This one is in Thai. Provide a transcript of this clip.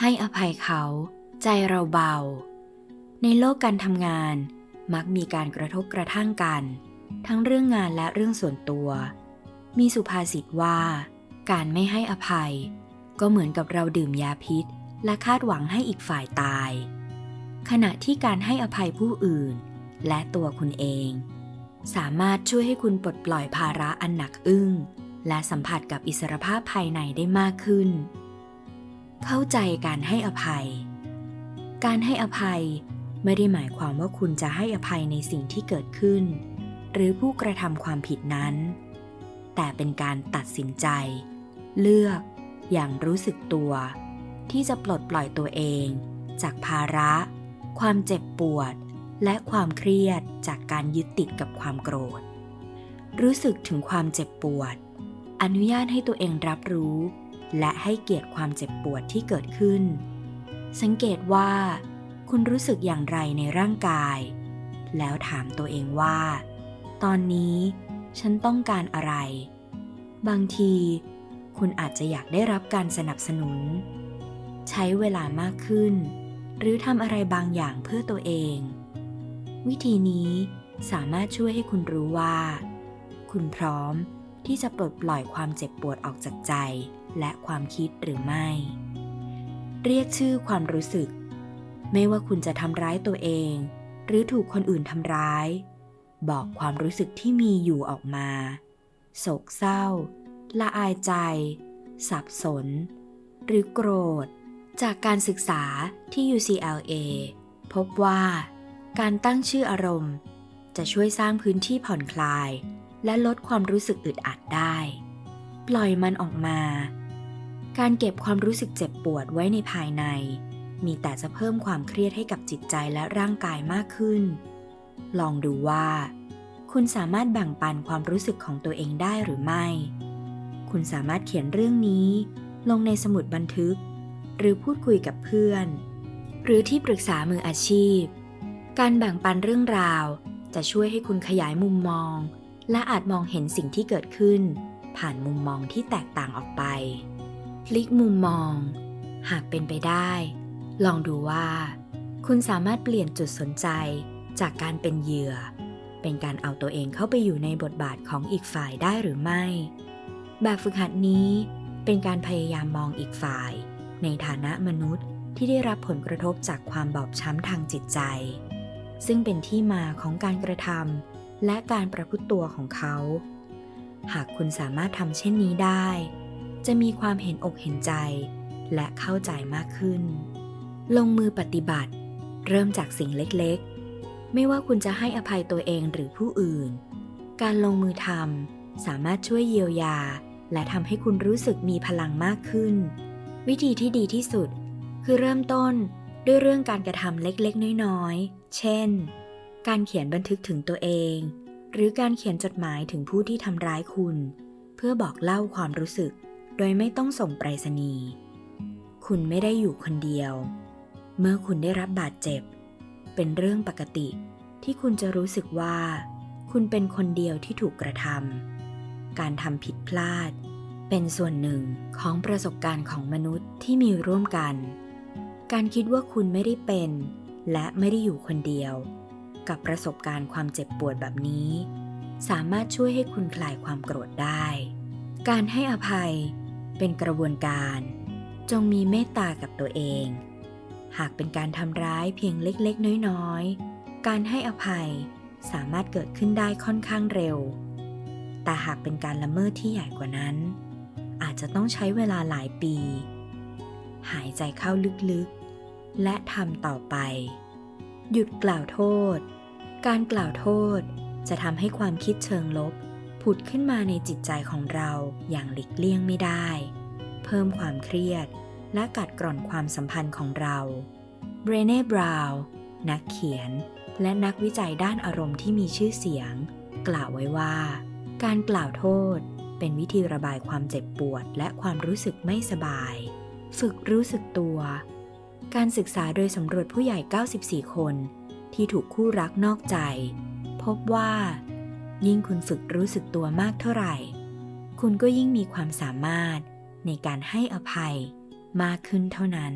ให้อภัยเขาใจเราเบา ในโลกการทำงานมักมีการกระทบกระทั่งกัน ทั้งเรื่องงานและเรื่องส่วนตัว มีสุภาษิตว่า การไม่ให้อภัย ก็เหมือนกับเราดื่มยาพิษ และคาดหวังให้อีกฝ่ายตาย ขณะที่การให้อภัยผู้อื่น และตัวคุณเอง สามารถช่วยให้คุณปลดปล่อยภาระอันหนักอึ้ง และสัมผัสกับอิสรภาพภายในได้มากขึ้น เข้าใจการให้อภัย การให้อภัยไม่ได้หมายความว่าคุณจะให้อภัยในสิ่งที่เกิดขึ้น หรือผู้กระทำความผิดนั้น แต่เป็นการตัดสินใจ เลือกอย่างรู้สึกตัว ที่จะปลดปล่อยตัวเอง จากภาระ ความเจ็บปวด และความเครียดจากการยึดติดกับความโกรธ รู้สึกถึงความเจ็บปวด อนุญาตให้ตัวเองรับรู้ และให้เกียรติความเจ็บปวดที่เกิดขึ้น สังเกตว่า คุณรู้สึกอย่างไรในร่างกาย แล้วถามตัวเองว่า ตอนนี้ฉันต้องการอะไร บางที คุณอาจจะอยากได้รับการสนับสนุน ใช้เวลามากขึ้น หรือทำอะไรบางอย่างเพื่อตัวเอง วิธีนี้สามารถช่วยให้คุณรู้ว่า คุณพร้อม ที่จะปลดปล่อยความเจ็บปวดออกจากใจ และความคิดหรือไม่ เรียกชื่อความรู้สึก ไม่ว่าคุณจะทำร้ายตัวเอง หรือถูกคนอื่นทำร้าย บอกความรู้สึกที่มีอยู่ออกมา โศกเศร้า ละอายใจ สับสน หรือโกรธ จากการศึกษาที่ UCLA พบว่า การตั้งชื่ออารมณ์ จะช่วยสร้างพื้นที่ผ่อนคลาย และลดความรู้สึกอึดอัดได้ ปล่อยมันออกมา การเก็บความรู้สึกเจ็บปวดไว้ในภายใน มีแต่จะเพิ่มความเครียดให้กับจิตใจและร่างกายมากขึ้น ลองดูว่า คุณสามารถแบ่งปันความรู้สึกของตัวเองได้หรือไม่ คุณสามารถเขียนเรื่องนี้ ลงในสมุดบันทึก หรือพูดคุยกับเพื่อน หรือที่ปรึกษามืออาชีพ การแบ่งปันเรื่องราวจะช่วยให้คุณขยายมุมมอง และอาจมองเห็นสิ่งที่เกิดขึ้น ผ่านมุมมองที่แตกต่างออกไป พลิกมุมมอง หากเป็นไปได้ ลองดูว่า คุณสามารถเปลี่ยนจุดสนใจจากการเป็นเหยื่อ เป็นการเอาตัวเองเข้าไปอยู่ในบทบาทของอีกฝ่ายได้หรือไม่ แบบฝึกหัดนี้เป็นการพยายามมองอีกฝ่าย ในฐานะมนุษย์ที่ได้รับผลกระทบจากความบอบช้ำทางจิตใจ ซึ่งเป็นที่มาของการกระทำ และการประพฤติตัวของเขา หากคุณสามารถทำเช่นนี้ได้ จะมีความเห็นอกเห็นใจ และเข้าใจมากขึ้น ลงมือปฏิบัติ เริ่มจากสิ่งเล็กๆ ไม่ว่าคุณจะให้อภัยตัวเองหรือผู้อื่น การลงมือทำสามารถช่วยเยียวยา และทำให้คุณรู้สึกมีพลังมากขึ้น วิธีที่ดีที่สุด คือเริ่มต้นด้วยเรื่องการกระทำเล็กๆ น้อยๆ เช่น การเขียนบันทึกถึงตัวเอง หรือการเขียนจดหมายถึงผู้ที่ทำร้ายคุณ เพื่อบอกเล่าความรู้สึก โดยไม่ต้องส่งไปรษณีย์คุณไม่ได้อยู่คนเดียว เมื่อคุณได้รับบาดเจ็บ เป็นเรื่องปกติที่คุณจะรู้สึกว่า คุณเป็นคนเดียวที่ถูกกระทำการทำผิดพลาด เป็นส่วนหนึ่งของประสบการณ์ของมนุษย์ที่มีร่วมกัน การคิดว่าคุณไม่ได้เป็น และไม่ได้อยู่คนเดียว กับประสบการณ์ความเจ็บปวดแบบนี้ สามารถช่วยให้คุณคลายความโกรธได้ การให้อภัยเป็นกระบวนการ จงมีเมตตากับตัวเอง หากเป็นการทำร้ายเพียงเล็กๆ น้อยๆ การให้อภัยสามารถเกิดขึ้นได้ค่อนข้างเร็ว แต่หากเป็นการละเมิดที่ใหญ่กว่านั้น อาจจะต้องใช้เวลาหลายปี หายใจเข้าลึกๆ และทำต่อไป หยุดกล่าวโทษ การกล่าวโทษจะทำให้ความคิดเชิงลบ ผุดขึ้นมาในจิตใจของเราอย่างหลีกเลี่ยงไม่ได้ เพิ่มความเครียดและกัดกร่อนความสัมพันธ์ของเราเบรเน่บราวน์นักเขียน และนักวิจัยด้านอารมณ์ที่มีชื่อเสียง กล่าวไว้ว่า การกล่าวโทษเป็นวิธีระบายความเจ็บปวดและความรู้สึกไม่สบาย ฝึกรู้สึกตัว การศึกษาโดยสำรวจผู้ใหญ่ 94 คน ที่ถูกคู่รักนอกใจ พบว่า ยิ่งคุณฝึกรู้สึกตัวมากเท่าไหร่ คุณก็ยิ่งมีความสามารถในการให้อภัยมากขึ้นเท่านั้น